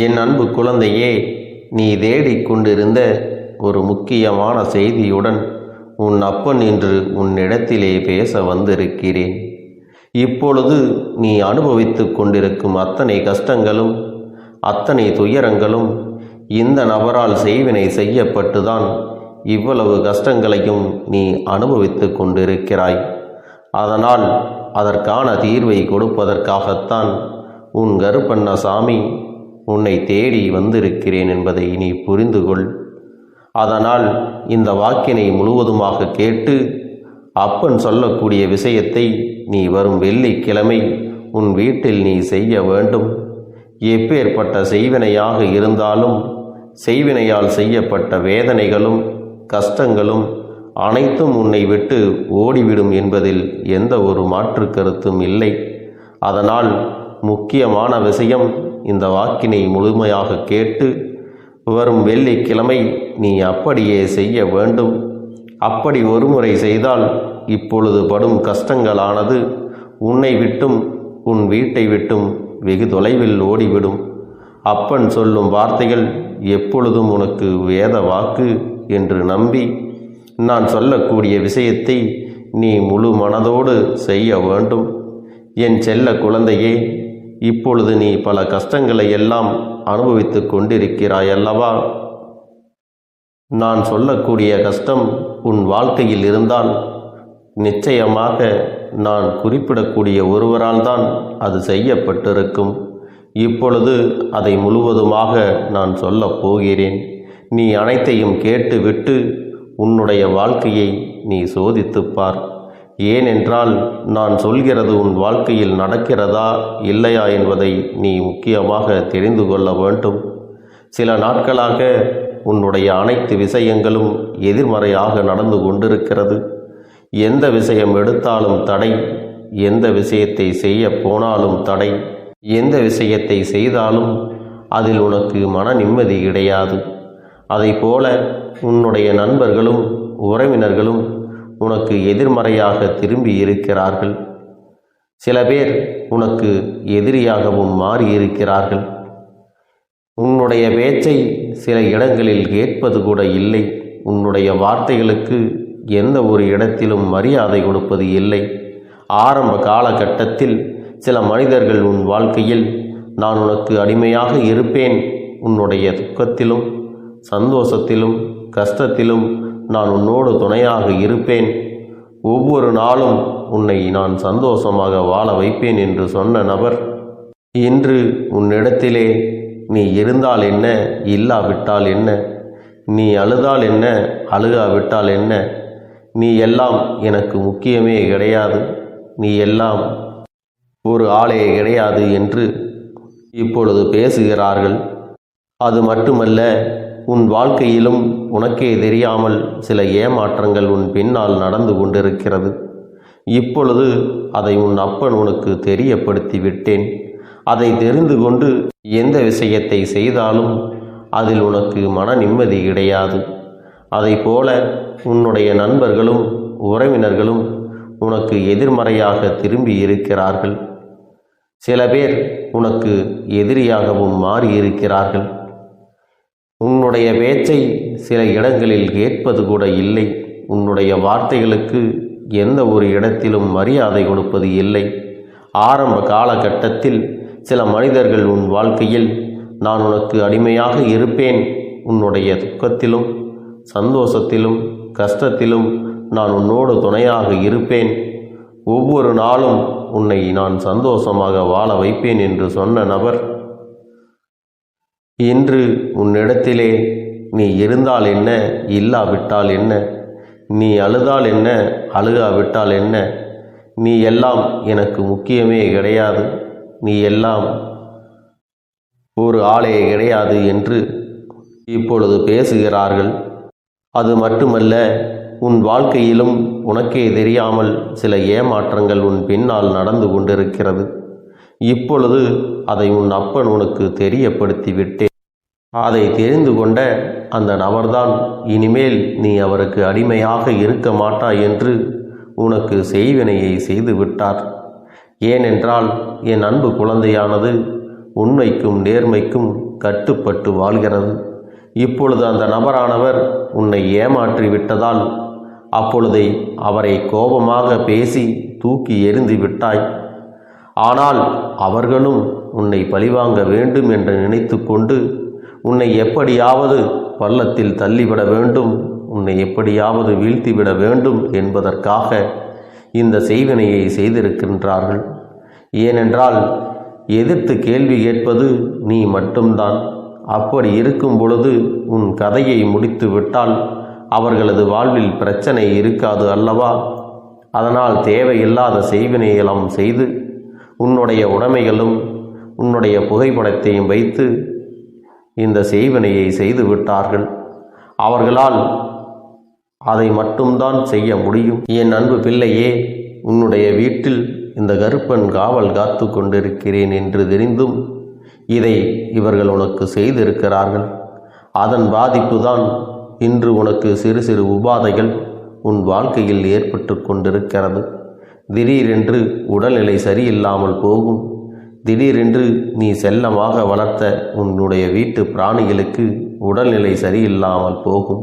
என் அன்பு குழந்தையே நீ தேடிக் கொண்டிருந்த ஒரு முக்கியமான செய்தியுடன் உன் அப்பன் இன்று உன்னிடத்திலே பேச வந்திருக்கிறேன். இப்பொழுது நீ அனுபவித்து கொண்டிருக்கும் அத்தனை கஷ்டங்களும் அத்தனை துயரங்களும் இந்த நபரால் செய்வினை செய்யப்பட்டுதான் இவ்வளவு கஷ்டங்களையும் நீ அனுபவித்து கொண்டிருக்கிறாய். அதனால் அதற்கான தீர்வை கொடுப்பதற்காகத்தான் உன் கருப்பண்ணசாமி உன்னை தேடி வந்திருக்கிறேன் என்பதை நீ புரிந்து கொள் அதனால் இந்த வாக்கினை முழுவதுமாக கேட்டு அப்பன் சொல்லக்கூடிய விஷயத்தை நீ வரும் வெள்ளிக்கிழமை உன் வீட்டில் நீ செய்ய வேண்டும். எப்பேற்பட்ட செய்வினையாக இருந்தாலும் செய்வினையால் செய்யப்பட்ட வேதனைகளும் கஷ்டங்களும் அனைத்தும் உன்னை விட்டு ஓடிவிடும் என்பதில் எந்த ஒரு மாற்று கருத்தும் இல்லை. அதனால் முக்கியமான விஷயம் இந்த வாக்கினை முழுமையாக கேட்டு வரும் வெள்ளிக்கிழமை நீ அப்படியே செய்ய வேண்டும். அப்படி ஒருமுறை செய்தால் இப்பொழுது படும் கஷ்டங்களானது உன்னை விட்டும் உன் வீட்டை விட்டும் வெகு தொலைவில் ஓடிவிடும். அப்பன் சொல்லும் வார்த்தைகள் எப்பொழுதும் உனக்கு வேத வாக்கு என்று நம்பி நான் சொல்லக்கூடிய விஷயத்தை நீ முழு மனதோடு செய்ய வேண்டும். என் செல்ல குழந்தையே இப்பொழுது நீ பல கஷ்டங்களை எல்லாம் அனுபவித்துக் கொண்டிருக்கிறாய் அல்லவா? நான் சொல்லக்கூடிய கஷ்டம் உன் வாழ்க்கையில் இருந்தால் நிச்சயமாக நான் குறிப்பிடக்கூடிய ஒருவரால் தான் அது செய்யப்பட்டிருக்கும். இப்பொழுது அதை முழுவதுமாக நான் சொல்லப் போகிறேன். நீ அனைத்தையும் கேட்டுவிட்டு உன்னுடைய வாழ்க்கையை நீ சோதித்துப் பார். ஏனென்றால் நான் சொல்கிறது உன் வாழ்க்கையில் நடக்கிறதா இல்லையா என்பதை நீ முக்கியமாக தெரிந்து கொள்ள வேண்டும். சில நாட்களாக உன்னுடைய அனைத்து விஷயங்களும் எதிர்மறையாக நடந்து கொண்டிருக்கிறது. எந்த விஷயம் எடுத்தாலும் தடை எந்த விஷயத்தை செய்ய போனாலும் தடை எந்த விஷயத்தை செய்தாலும் அதில் உனக்கு மன நிம்மதி கிடையாது. போல உன்னுடைய நண்பர்களும் உறவினர்களும் உனக்கு எதிர்மறையாக திரும்பி இருக்கிறார்கள். சில பேர் உனக்கு எதிரியாகவும் மாறி இருக்கிறார்கள் உன்னுடைய பேச்சை சில இடங்களில் கேட்பது கூட இல்லை. உன்னுடைய வார்த்தைகளுக்கு எந்த ஒரு இடத்திலும் மரியாதை கொடுப்பது இல்லை. ஆரம்ப காலகட்டத்தில் சில மனிதர்கள் உன் வாழ்க்கையில் நான் உனக்கு அடிமையாக இருப்பேன். உன்னுடைய துக்கத்திலும் சந்தோஷத்திலும் கஷ்டத்திலும் நான் உன்னோடு துணையாக இருப்பேன். ஒவ்வொரு நாளும் உன்னை நான் சந்தோஷமாக வாழ வைப்பேன் என்று சொன்ன நபர் இன்று உன்னிடத்திலே நீ இருந்தால் என்ன இல்லாவிட்டால் என்ன நீ அழுதால் என்ன அழுகாவிட்டால் என்ன நீ எல்லாம் எனக்கு முக்கியமே கிடையாது நீ எல்லாம் ஒரு ஆளே கிடையாது என்று இப்பொழுது பேசுகிறார்கள். அது மட்டுமல்ல உன் வாழ்க்கையிலும் உனக்கே தெரியாமல் சில ஏமாற்றங்கள் உன் பின்னால் நடந்து கொண்டிருக்கிறது. இப்பொழுது அதை உன் அப்பன் உனக்கு தெரியப்படுத்தி விட்டேன். அதை தெரிந்து கொண்டு எந்த விஷயத்தை செய்தாலும் அதில் உனக்கு மன நிம்மதி கிடையாது. அதை போல உன்னுடைய நண்பர்களும் உறவினர்களும் உனக்கு எதிர்மறையாக திரும்பி இருக்கிறார்கள். சில பேர் உனக்கு எதிரியாகவும் மாறி இருக்கிறார்கள் உன்னுடைய பேச்சை சில இடங்களில் கேட்பது கூட இல்லை. உன்னுடைய வார்த்தைகளுக்கு எந்த ஒரு இடத்திலும் மரியாதை கொடுப்பது இல்லை. ஆரம்ப காலகட்டத்தில் சில மனிதர்கள் உன் வாழ்க்கையில் நான் உனக்கு அடிமையாக இருப்பேன். உன்னுடைய துக்கத்திலும் சந்தோஷத்திலும் கஷ்டத்திலும் நான் உன்னோடு துணையாக இருப்பேன். ஒவ்வொரு நாளும் உன்னை நான் சந்தோஷமாக வாழ வைப்பேன் என்று சொன்ன நபர் இன்று உன்னிடத்திலே நீ இருந்தால் என்ன இல்லாவிட்டால் என்ன? நீ அழுதால் என்ன அழுகாவிட்டால் என்ன? நீ எல்லாம் எனக்கு முக்கியமே கிடையாது. நீ எல்லாம் ஒரு ஆளே கிடையாது என்று இப்பொழுது பேசுகிறார்கள். அது மட்டுமல்ல உன் வாழ்க்கையிலும் உனக்கே தெரியாமல் சில ஏமாற்றங்கள் உன் பின்னால் நடந்து கொண்டிருக்கிறது. இப்பொழுது அதை உன் அப்பன் உனக்கு தெரியப்படுத்தி விட்டேன் அதை தெரிந்து கொண்ட அந்த நபர்தான் இனிமேல் நீ அவருக்கு அடிமையாக இருக்க மாட்டாய் என்று உனக்கு செய்வினையை செய்து விட்டார். ஏனென்றால் என் அன்பு குழந்தையானது உண்மைக்கும் நேர்மைக்கும் கட்டுப்பட்டு வாழ்கிறது. இப்பொழுது அந்த நபரானவர் உன்னை ஏமாற்றி விட்டதால் அப்பொழுதை அவரை கோபமாக பேசி தூக்கி எறிந்து விட்டாய். ஆனால் அவர்களும் உன்னை பழிவாங்க வேண்டும் என்று நினைத்து கொண்டு உன்னை எப்படியாவது பள்ளத்தில் தள்ளிவிட வேண்டும் உன்னை எப்படியாவது வீழ்த்திவிட வேண்டும் என்பதற்காக இந்த செய்வினையை செய்திருக்கின்றார்கள். ஏனென்றால் எதிர்த்து கேள்வி கேட்பது நீ மட்டும்தான். அப்படி இருக்கும் பொழுது உன் கதையை முடித்து விட்டால் அவர்களது வாழ்வில் பிரச்சனை இருக்காது அல்லவா? அதனால் தேவையில்லாத செய்வினையெல்லாம் செய்து உன்னுடைய உடைமைகளும் உன்னுடைய புகைப்படத்தையும் வைத்து இந்த செய்வினையை செய்து விட்டார்கள். அவர்களால் அதை மட்டும்தான் செய்ய முடியும். என் அன்பு பிள்ளையே உன்னுடைய வீட்டில் இந்த கருப்பன் காவல் காத்து கொண்டிருக்கிறேன் என்று தெரிந்தும் இதை இவர்கள் உனக்கு செய்திருக்கிறார்கள். அதன் பாதிப்புதான் இன்று உனக்கு சிறு சிறு உபாதைகள் உன் வாழ்க்கையில் ஏற்பட்டு கொண்டிருக்கிறது. திடீரென்று உடல்நிலை சரியில்லாமல் போகும். திடீரென்று நீ செல்லமாக வளர்த்த உன்னுடைய வீட்டு பிராணிகளுக்கு உடல்நிலை சரியில்லாமல் போகும்.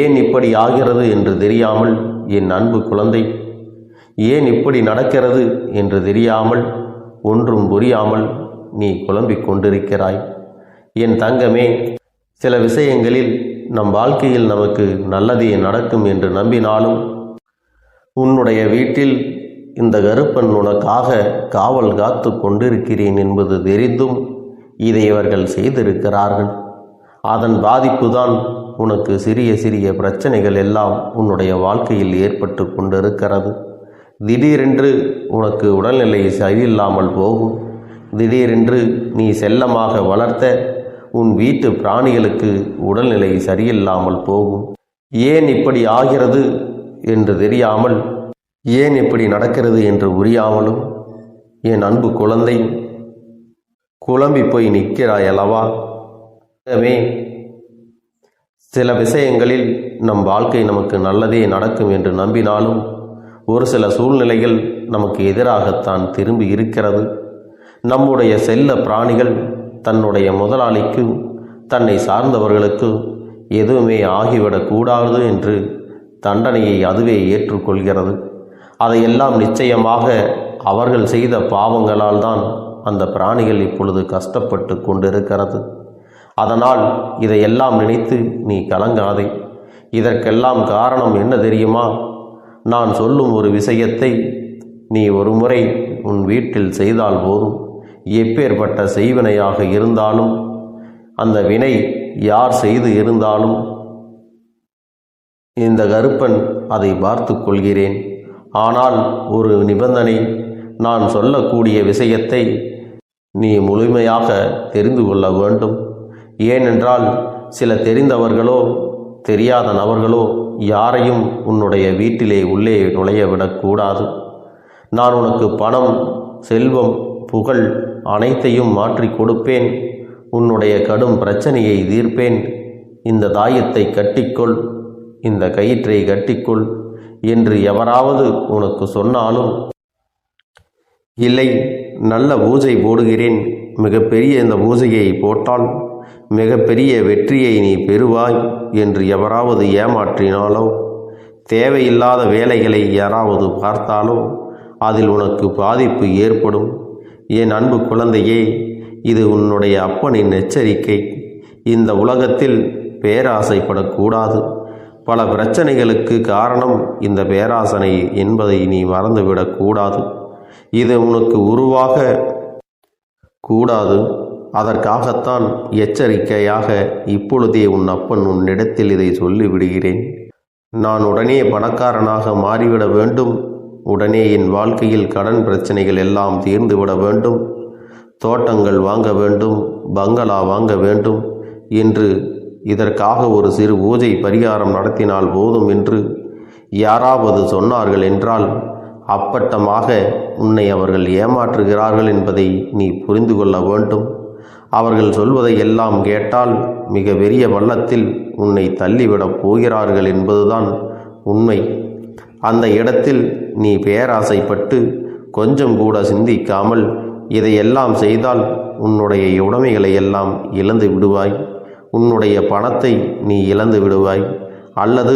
ஏன் இப்படி ஆகிறது என்று தெரியாமல் என் அன்பு குழந்தை? ஏன் இப்படி நடக்கிறது என்று தெரியாமல் ஒன்றும் புரியாமல் நீ குழம்பிக் கொண்டிருக்கிறாய்? என் தங்கமே சில விஷயங்களில் நம் வாழ்க்கையில் நமக்கு நல்லதே நடக்கும் என்று நம்பினாலும் உன்னுடைய வீட்டில் இந்த கருப்பன் உனக்காக காவல் காத்து கொண்டிருக்கிறேன் என்பது தெரிந்தும் இதை இவர்கள் செய்திருக்கிறார்கள். அதன் பாதிப்புதான் உனக்கு சிறிய சிறிய பிரச்சனைகள் எல்லாம் உன்னுடைய வாழ்க்கையில் ஏற்பட்டு கொண்டிருக்கிறது. திடீரென்று உனக்கு உடல்நிலை சரியில்லாமல் போகும். திடீரென்று நீ செல்லமாக வளர்த்த உன் வீட்டு பிராணிகளுக்கு உடல்நிலை சரியில்லாமல் போகும். ஏன் இப்படி ஆகிறது என்று தெரியாமல் ஏன் இப்படி நடக்கிறது என்று உரியாமலும் என் அன்பு குழந்தை குழம்பி போய் நிற்கிறாய் அல்லவா எனவே சில விஷயங்களில் நம் வாழ்க்கை நமக்கு நல்லதே நடக்கும் என்று நம்பினாலும் ஒரு சில சூழ்நிலைகள் நமக்கு எதிராகத்தான் திரும்பி இருக்கிறது. நம்முடைய செல்ல பிராணிகள் தன்னுடைய முதலாளிக்கு தன்னை சார்ந்தவர்களுக்கு எதுவுமே ஆகிவிடக்கூடாது என்று தண்டனையை அதுவே ஏற்றுக்கொள்கிறது. அதையெல்லாம் நிச்சயமாக அவர்கள் செய்த பாவங்களால் தான் அந்த பிராணிகள் இப்பொழுது கஷ்டப்பட்டு கொண்டிருக்கிறது. அதனால் இதையெல்லாம் நினைத்து நீ கலங்காதே. இதற்கெல்லாம் காரணம் என்ன தெரியுமா? நான் சொல்லும் ஒரு விஷயத்தை நீ ஒரு முறை உன் வீட்டில் செய்தால் போதும். எப்பேற்பட்ட செய்வினையாக இருந்தாலும் அந்த வினை யார் செய்து இருந்தாலும் இந்த கருப்பன் அதை பார்த்து கொள்கிறேன். ஆனால் ஒரு நிபந்தனை நான் சொல்லக்கூடிய விஷயத்தை நீ முழுமையாக தெரிந்து கொள்ள வேண்டும். ஏனென்றால் சில தெரிந்தவர்களோ தெரியாத நபர்களோ யாரையும் உன்னுடைய வீட்டிலே உள்ளே நுழைய விடக்கூடாது. நான் உனக்கு பணம் செல்வம் புகழ் அனைத்தையும் மாற்றி கொடுப்பேன். உன்னுடைய கடும் பிரச்சனையை தீர்ப்பேன். இந்த தாயத்தை கட்டிக்கொள். இந்த கயிற்றை கட்டிக்கொள். என்று எவராவது உனக்கு சொன்னாலும் இல்லை நல்ல பூஜை போடுகிறேன். மிகப்பெரிய இந்த பூஜையை போட்டால் மிகப்பெரிய வெற்றியை நீ பெறுவாய் என்று எவராவது ஏமாற்றினாலோ தேவையில்லாத வேலைகளை யாராவது பார்த்தாலோ அதில் உனக்கு பாதிப்பு ஏற்படும். என் அன்பு குழந்தையே இது உன்னுடைய அப்பனின் எச்சரிக்கை. இந்த உலகத்தில் பேராசைப்படக்கூடாது. பல பிரச்சனைகளுக்கு காரணம் இந்த பேராசனை என்பதை நீ மறந்துவிடக்கூடாது இது உனக்கு உருவாக கூடாது. அதற்காகத்தான் எச்சரிக்கையாக இப்பொழுதே உன் அப்பன் உன்னிடத்தில் இதை சொல்லிவிடுகிறேன். நான் உடனே பணக்காரனாக மாறிவிட வேண்டும். உடனே என் வாழ்க்கையில் கடன் பிரச்சனைகள் எல்லாம் தீர்ந்துவிட வேண்டும். தோட்டங்கள் வாங்க வேண்டும். பங்களா வாங்க வேண்டும். என்று இதற்காக ஒரு சிறு பூஜை பரிகாரம் நடத்தினால் போதும் என்று யாராவது சொன்னார்கள் என்றால் அப்பட்டமாக உன்னை அவர்கள் ஏமாற்றுகிறார்கள் என்பதை நீ புரிந்து கொள்ள வேண்டும். அவர்கள் சொல்வதை எல்லாம் கேட்டால் மிக பெரிய வள்ளத்தில் உன்னை தள்ளிவிடப் போகிறார்கள் என்பதுதான் உண்மை. அந்த இடத்தில் நீ பேராசைப்பட்டு கொஞ்சம் கூட சிந்திக்காமல் இதையெல்லாம் செய்தால் உன்னுடைய உடைமைகளை எல்லாம் இழந்து விடுவாய். உன்னுடைய பணத்தை நீ இழந்து விடுவாய் அல்லது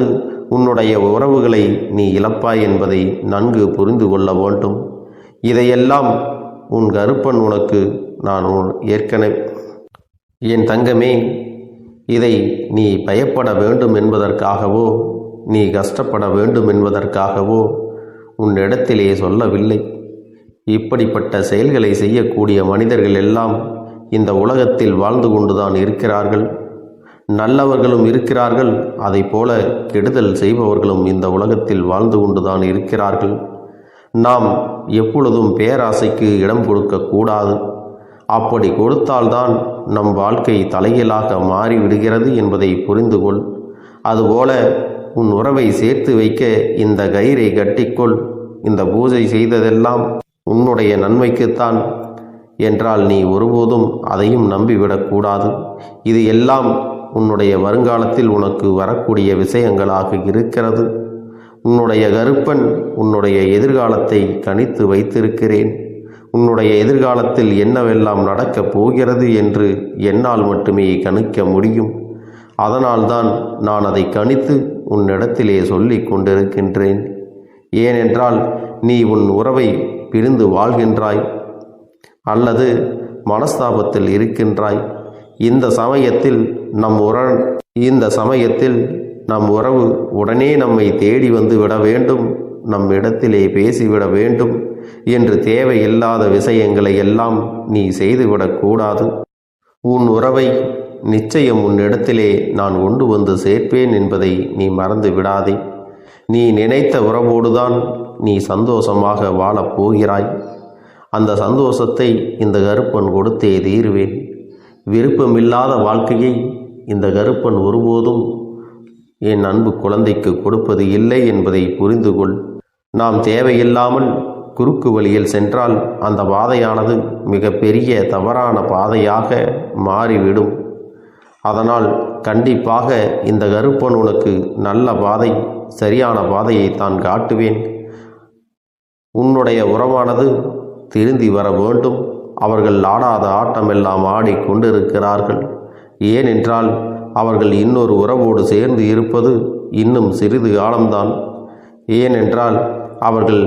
உன்னுடைய உறவுகளை நீ இழப்பாய் என்பதை நன்கு புரிந்து கொள்ள வேண்டும். இதையெல்லாம் உன் கருப்பன் உனக்கு நான் உன் ஏற்கனவே என் தங்கமே இதை நீ பயப்பட வேண்டும் என்பதற்காகவோ நீ கஷ்டப்பட வேண்டும் என்பதற்காகவோ உன்னிடத்திலே சொல்லவில்லை. இப்படிப்பட்ட செயல்களை செய்யக்கூடிய மனிதர்கள் எல்லாம் இந்த உலகத்தில் வாழ்ந்து கொண்டுதான் இருக்கிறார்கள். நல்லவர்களும் இருக்கிறார்கள். அதைப் போல கெடுதல் செய்பவர்களும் இந்த உலகத்தில் வாழ்ந்து கொண்டுதான் இருக்கிறார்கள். நாம் எப்பொழுதும் பேராசைக்கு இடம் கொடுக்கக்கூடாது அப்படி கொடுத்தால்தான் நம் வாழ்க்கை தலையிலாக மாறிவிடுகிறது என்பதை புரிந்து கொள் அதுபோல உன் உறவை சேர்த்து வைக்க இந்த கயிறை கட்டிக்கொள். இந்த பூஜை செய்ததெல்லாம் உன்னுடைய நன்மைக்குத்தான். என்றால் நீ ஒருபோதும் அதையும் நம்பிவிடக்கூடாது இது எல்லாம் உன்னுடைய வருங்காலத்தில் உனக்கு வரக்கூடிய விஷயங்களாக இருக்கிறது. உன்னுடைய கருப்பன் உன்னுடைய எதிர்காலத்தை கணித்து வைத்திருக்கிறேன். உன்னுடைய எதிர்காலத்தில் என்னவெல்லாம் நடக்கப் போகிறது என்று என்னால் மட்டுமே கணிக்க முடியும். அதனால்தான் நான் அதை கணித்து உன்னிடத்திலே சொல்லிக் கொண்டிருக்கின்றேன். ஏனென்றால் நீ உன் உறவை பிரிந்து வாழ்கின்றாய் அல்லது மனஸ்தாபத்தில் இருக்கின்றாய். இந்த சமயத்தில் நம் உற இந்த சமயத்தில் நம் உறவு உடனே நம்மை தேடி வந்து விட வேண்டும் நம் இடத்திலே பேசிவிட வேண்டும் என்று தேவையில்லாத விஷயங்களை எல்லாம் நீ செய்துவிடக்கூடாது உன் உறவை நிச்சயம் உன் இடத்திலே நான் கொண்டு வந்து சேர்ப்பேன் என்பதை நீ மறந்து விடாதே. நீ நினைத்த உறவோடுதான் நீ சந்தோஷமாக வாழப் போகிறாய். அந்த சந்தோஷத்தை இந்த கருப்பன் கொடுத்தே தீருவேன். விருப்பமில்லாத வாழ்க்கையை இந்த கருப்பன் ஒருபோதும் என் அன்பு குழந்தைக்கு கொடுப்பது இல்லை என்பதை புரிந்து கொள் நாம் தேவையில்லாமல் குறுக்கு வழியில் சென்றால் அந்த பாதையானது மிகப்பெரிய தவறான பாதையாக மாறிவிடும். அதனால் கண்டிப்பாக இந்த கருப்பன் உனக்கு நல்ல பாதை சரியான பாதையை தான் காட்டுவேன். உன்னுடைய உறவானது திருந்தி வர வேண்டும். அவர்கள் ஆடாத ஆட்டமெல்லாம் ஆடி கொண்டிருக்கிறார்கள் ஏனென்றால் அவர்கள் இன்னொரு உறவோடு சேர்ந்து இருப்பது இன்னும் சிறிது காலம்தான். ஏனென்றால் அவர்கள்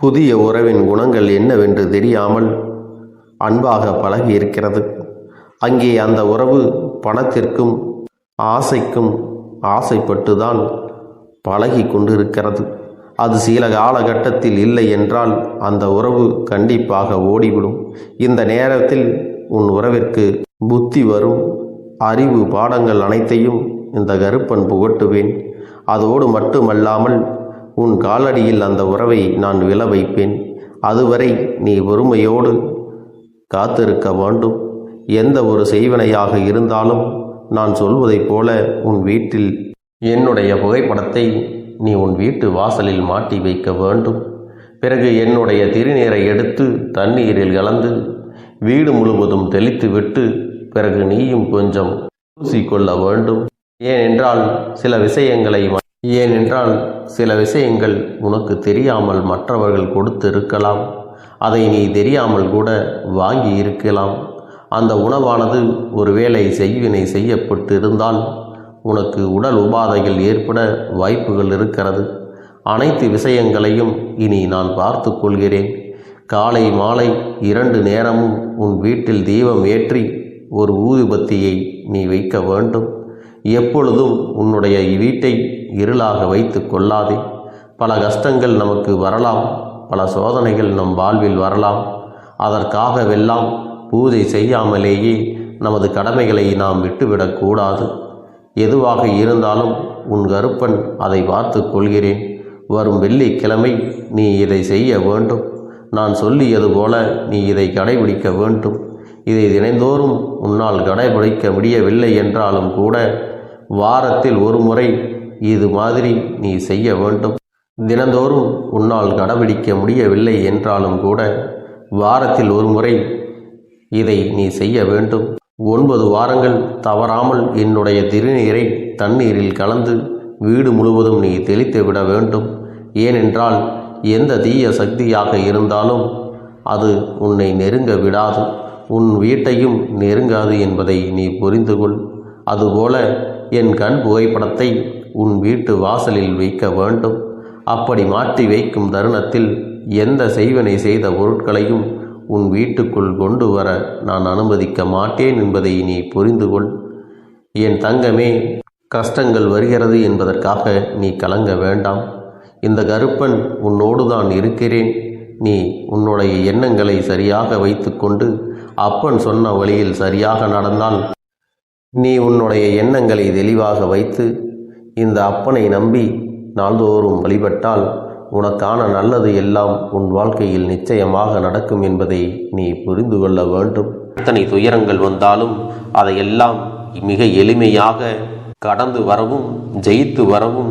புதிய உறவின் குணங்கள் என்னவென்று தெரியாமல் அன்பாக பழகி இருக்கிறது அங்கே அந்த உறவு பணத்திற்கும் ஆசைக்கும் ஆசைப்பட்டுதான் பழகி கொண்டிருக்கிறது. அது சில காலகட்டத்தில் இல்லை என்றால் அந்த உறவு கண்டிப்பாக ஓடிவிடும். இந்த நேரத்தில் உன் உறவிற்கு புத்தி வரும். அறிவு பாடங்கள் அனைத்தையும் இந்த கருப்பன் புகட்டுவேன். அதோடு மட்டுமல்லாமல் உன் காலடியில் அந்த உறவை நான் விழ வைப்பேன். அதுவரை நீ பொறுமையோடு காத்திருக்க வேண்டும். எந்த ஒரு செய்வனையாக இருந்தாலும் நான் சொல்வதைப் போல உன் வீட்டில் என்னுடைய புகைப்படத்தை நீ உன் வீட்டு வாசலில் மாட்டி வைக்க வேண்டும். பிறகு என்னுடைய திருநீரை எடுத்து தண்ணீரில் கலந்து வீடு முழுவதும் தெளித்துவிட்டு பிறகு நீயும் கொஞ்சம் பூசிக்கொள்ள வேண்டும். ஏனென்றால் சில விஷயங்களை ஏனென்றால் சில விஷயங்கள் உனக்கு தெரியாமல் மற்றவர்கள் கொடுத்து இருக்கலாம் அதை நீ தெரியாமல் கூட வாங்கி இருக்கலாம். அந்த உணவானது ஒருவேளை செய்வினை செய்யப்பட்டு இருந்தால் உனக்கு உடல் உபாதைகள் ஏற்பட வாய்ப்புகள் இருக்கிறது. அனைத்து விஷயங்களையும் இனி நான் பார்த்து கொள்கிறேன். காலை மாலை இரண்டு நேரமும் உன் வீட்டில் தீபம் ஏற்றி ஒரு ஊதுபத்தியை நீ வைக்க வேண்டும். எப்பொழுதும் உன்னுடைய வீட்டை இருளாக வைத்து கொள்ளாதே. பல கஷ்டங்கள் நமக்கு வரலாம் பல சோதனைகள் நம் வாழ்வில் வரலாம். அதற்காகவெல்லாம் பூஜை செய்யாமலேயே நமது கடமைகளை நாம் விட்டுவிடக்கூடாது எதுவாக இருந்தாலும் உன் கருப்பன் அதை பார்த்து கொள்கிறேன். வரும் வெள்ளிக்கிழமை நீ இதை செய்ய வேண்டும். நான் சொல்லியது போல நீ இதை கடைபிடிக்க வேண்டும். இதை தினைந்தோறும் உன்னால் கடைபிடிக்க முடியவில்லை என்றாலும் கூட வாரத்தில் ஒரு முறை இது மாதிரி நீ செய்ய வேண்டும். தினந்தோறும் உன்னால் கடைபிடிக்க முடியவில்லை என்றாலும் கூட வாரத்தில் ஒரு முறை இதை நீ செய்ய வேண்டும். ஒன்பது வாரங்கள் தவறாமல் என்னுடைய திருநீரை தண்ணீரில் கலந்து வீடு முழுவதும் நீ தெளித்து விட வேண்டும். ஏனென்றால் எந்த தீய சக்தியாக இருந்தாலும் அது உன்னை நெருங்க விடாது. உன் வீட்டையும் நெருங்காது என்பதை நீ புரிந்து கொள் அதுபோல என் கண் புகைப்படத்தை உன் வீட்டு வாசலில் வைக்க வேண்டும். அப்படி மாற்றி வைக்கும் தருணத்தில் எந்த செய்வனை செய்த பொருட்களையும் உன் வீட்டுக்குள் கொண்டு வர நான் அனுமதிக்க மாட்டேன் என்பதை நீ புரிந்து கொள் என் தங்கமே கஷ்டங்கள் வருகிறது என்பதற்காக நீ கலங்க வேண்டாம். இந்த கருப்பன் உன்னோடு தான் இருக்கிறேன். நீ உன்னுடைய எண்ணங்களை சரியாக வைத்துக்கொண்டு அப்பன் சொன்ன வழியில் சரியாக நடந்தால் நீ உன்னுடைய எண்ணங்களை தெளிவாக வைத்து இந்த அப்பனை நம்பி நாள்தோறும் வழிபட்டால் உனக்கான நல்லது எல்லாம் உன் வாழ்க்கையில் நிச்சயமாக நடக்கும் என்பதை நீ புரிந்து கொள்ள வேண்டும். எத்தனை துயரங்கள் வந்தாலும் அதையெல்லாம் மிக எளிமையாக கடந்து வரவும் ஜெயித்து வரவும்